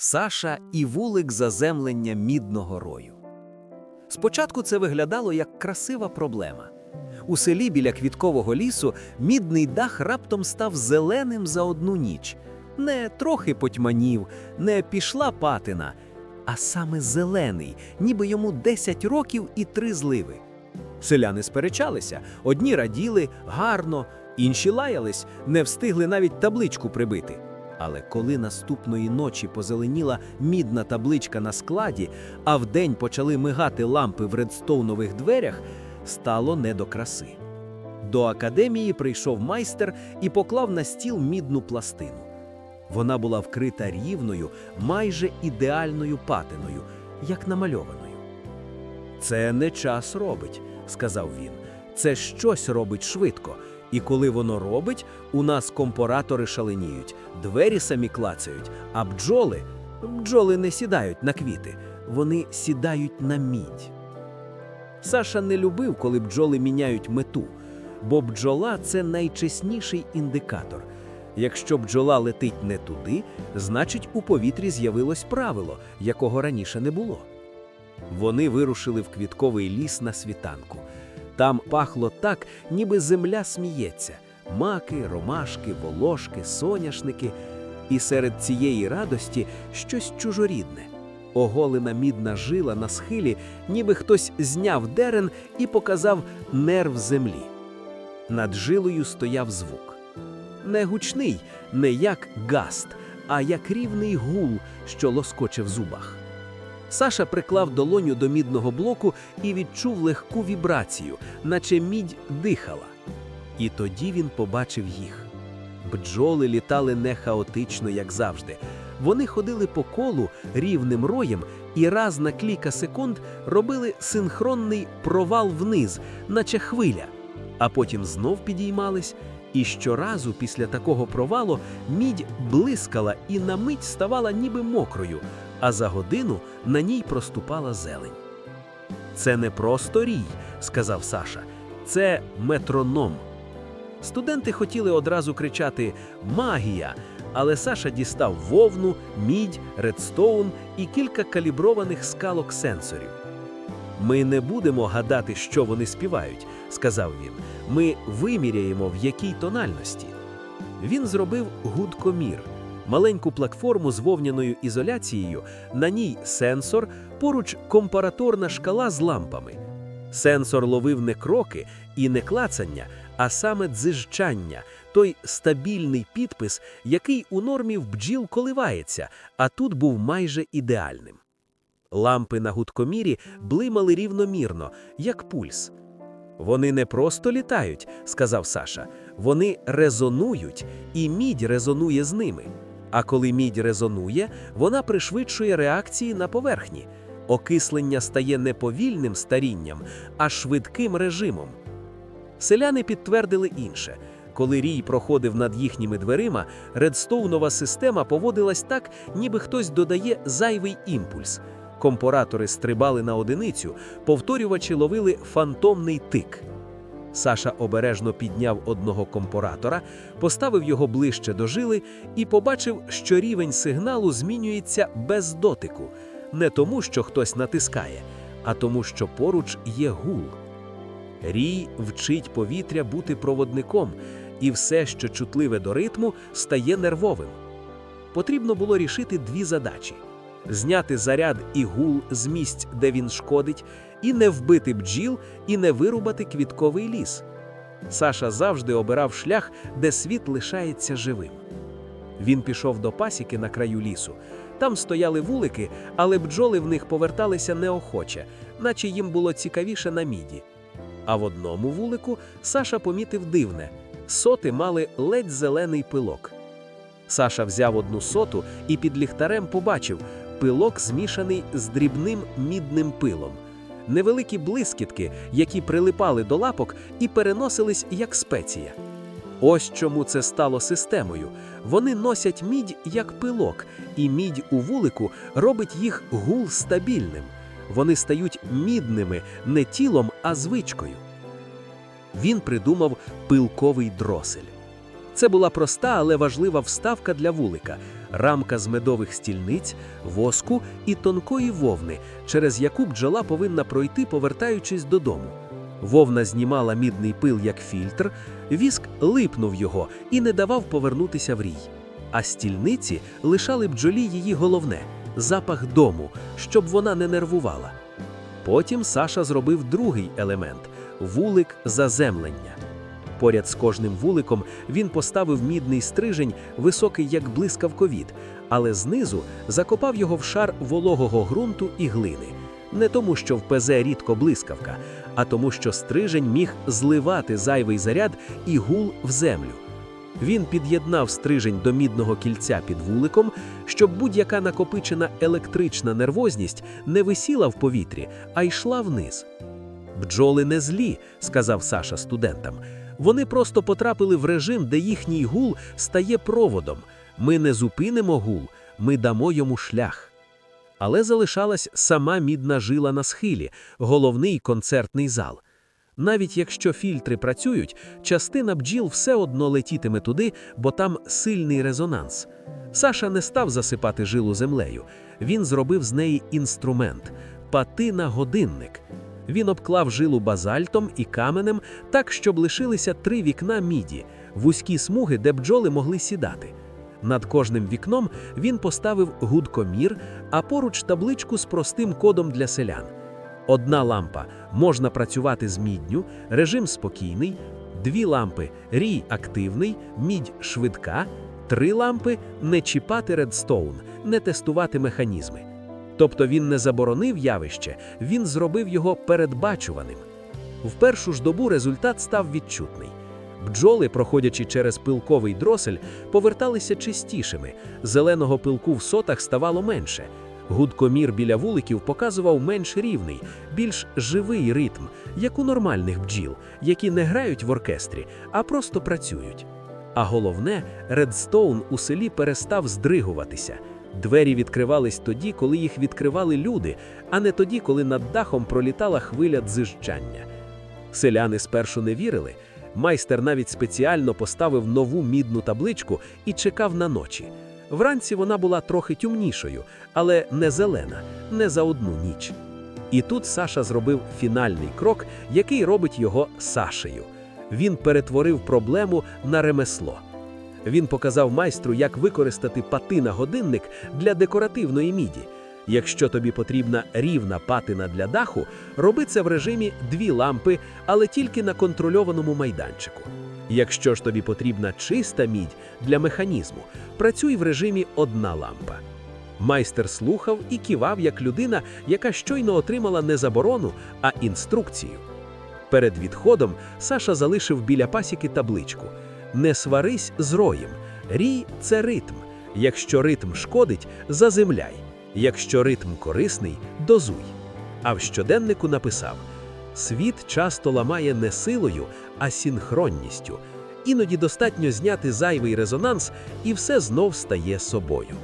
Саша і вулик заземлення мідного рою. Спочатку це виглядало як красива проблема. У селі біля квіткового лісу мідний дах раптом став зеленим за одну ніч. Не трохи потьманів, не пішла патина, а саме зелений, ніби йому 10 років і три зливи. Селяни сперечалися, одні раділи гарно, інші лаялись, не встигли навіть табличку прибити. Але коли наступної ночі позеленіла мідна табличка на складі, а вдень почали мигати лампи в редстоунових дверях, стало не до краси. До академії прийшов майстер і поклав на стіл мідну пластину. Вона була вкрита рівною, майже ідеальною патиною, як намальованою. Це не час робить, сказав він. Це щось робить швидко. І коли воно робить, у нас компоратори шаленіють, двері самі клацають, а бджоли бджоли не сідають на квіти, вони сідають на мідь. Саша не любив, коли бджоли міняють мету, бо бджола це найчесніший індикатор. Якщо бджола летить не туди, значить у повітрі з'явилось правило, якого раніше не було. Вони вирушили в квітковий ліс на світанку. Там пахло так, ніби земля сміється: маки, ромашки, волошки, соняшники. І серед цієї радості щось чужорідне. Оголена мідна жила на схилі, ніби хтось зняв дерен і показав нерв землі. Над жилою стояв звук. Не гучний, не як гаст, а як рівний гул, що лоскоче в зубах. Саша приклав долоню до мідного блоку і відчув легку вібрацію, наче мідь дихала. І тоді він побачив їх. Бджоли літали не хаотично, як завжди. Вони ходили по колу рівним роєм і раз на кілька секунд робили синхронний провал вниз, наче хвиля, а потім знов підіймались. І щоразу після такого провалу мідь блискала і на мить ставала ніби мокрою, а за годину на ній проступала зелень. Це не просто рій, сказав Саша, це метроном. Студенти хотіли одразу кричати Магія! Але Саша дістав вовну, мідь, редстоун і кілька каліброваних скалок сенсорів. Ми не будемо гадати, що вони співають, сказав він. Ми виміряємо, в якій тональності. Він зробив гудкомір, маленьку платформу з вовняною ізоляцією, на ній сенсор, поруч компараторна шкала з лампами. Сенсор ловив не кроки і не клацання, а саме дзижчання, той стабільний підпис, який у нормі в бджіл коливається, а тут був майже ідеальним. Лампи на гудкомірі блимали рівномірно, як пульс. Вони не просто літають, сказав Саша. Вони резонують, і мідь резонує з ними. А коли мідь резонує, вона пришвидшує реакції на поверхні. Окислення стає не повільним старінням, а швидким режимом. Селяни підтвердили інше. Коли рій проходив над їхніми дверима, редстоунова система поводилась так, ніби хтось додає зайвий імпульс. Компоратори стрибали на одиницю, повторювачі ловили фантомний тик. Саша обережно підняв одного компоратора, поставив його ближче до жили і побачив, що рівень сигналу змінюється без дотику, не тому, що хтось натискає, а тому, що поруч є гул. Рій вчить повітря бути проводником, і все, що чутливе до ритму, стає нервовим. Потрібно було рішити дві задачі: зняти заряд і гул з місць, де він шкодить, і не вбити бджіл, і не вирубати квітковий ліс. Саша завжди обирав шлях, де світ лишається живим. Він пішов до пасіки на краю лісу. Там стояли вулики, але бджоли в них поверталися неохоче, наче їм було цікавіше на міді. А в одному вулику Саша помітив дивне соти мали ледь зелений пилок. Саша взяв одну соту і під ліхтарем побачив пилок змішаний з дрібним мідним пилом. Невеликі блискітки, які прилипали до лапок і переносились як спеція. Ось чому це стало системою. Вони носять мідь як пилок, і мідь у вулику робить їх гул стабільним. Вони стають мідними не тілом, а звичкою. Він придумав пилковий дросель. Це була проста, але важлива вставка для вулика. Рамка з медових стільниць, воску і тонкої вовни, через яку бджола повинна пройти, повертаючись додому. Вовна знімала мідний пил як фільтр, віск липнув його і не давав повернутися в рій. А стільниці лишали бджолі її головне запах дому, щоб вона не нервувала. Потім Саша зробив другий елемент вулик заземлення. Поряд з кожним вуликом він поставив мідний стрижень, високий як блискавковід, але знизу закопав його в шар вологого ґрунту і глини. Не тому, що в ПЗ рідко блискавка, а тому, що стрижень міг зливати зайвий заряд і гул в землю. Він під'єднав стрижень до мідного кільця під вуликом, щоб будь-яка накопичена електрична нервозність не висіла в повітрі, а йшла вниз. Бджоли не злі, сказав Саша студентам. Вони просто потрапили в режим, де їхній гул стає проводом. Ми не зупинимо гул, ми дамо йому шлях. Але залишалась сама мідна жила на схилі, головний концертний зал. Навіть якщо фільтри працюють, частина бджіл все одно летітиме туди, бо там сильний резонанс. Саша не став засипати жилу землею. Він зробив з неї інструмент патина-годинник. Він обклав жилу базальтом і каменем так, щоб лишилися три вікна міді, вузькі смуги, де бджоли могли сідати. Над кожним вікном він поставив гудкомір, а поруч табличку з простим кодом для селян. Одна лампа можна працювати з мідню, режим спокійний, дві лампи рій активний, мідь швидка, три лампи не чіпати редстоун, не тестувати механізми. Тобто він не заборонив явище, він зробив його передбачуваним. В першу ж добу результат став відчутний. Бджоли, проходячи через пилковий дросель, поверталися чистішими, зеленого пилку в сотах ставало менше. Гудкомір біля вуликів показував менш рівний, більш живий ритм, як у нормальних бджіл, які не грають в оркестрі, а просто працюють. А головне, редстоун у селі перестав здригуватися. Двері відкривались тоді, коли їх відкривали люди, а не тоді, коли над дахом пролітала хвиля дзижчання. Селяни спершу не вірили. Майстер навіть спеціально поставив нову мідну табличку і чекав на ночі. Вранці вона була трохи тюмнішою, але не зелена, не за одну ніч. І тут Саша зробив фінальний крок, який робить його Сашею. Він перетворив проблему на ремесло. Він показав майстру, як використати патина годинник для декоративної міді. Якщо тобі потрібна рівна патина для даху, роби це в режимі дві лампи, але тільки на контрольованому майданчику. Якщо ж тобі потрібна чиста мідь для механізму, працюй в режимі одна лампа. Майстер слухав і кивав як людина, яка щойно отримала не заборону, а інструкцію. Перед відходом Саша залишив біля пасіки табличку: Не сварись з роєм. Рій це ритм. Якщо ритм шкодить, заземляй. Якщо ритм корисний, дозуй. А в щоденнику написав: Світ часто ламає не силою, а синхронністю. Іноді достатньо зняти зайвий резонанс, і все знов стає собою.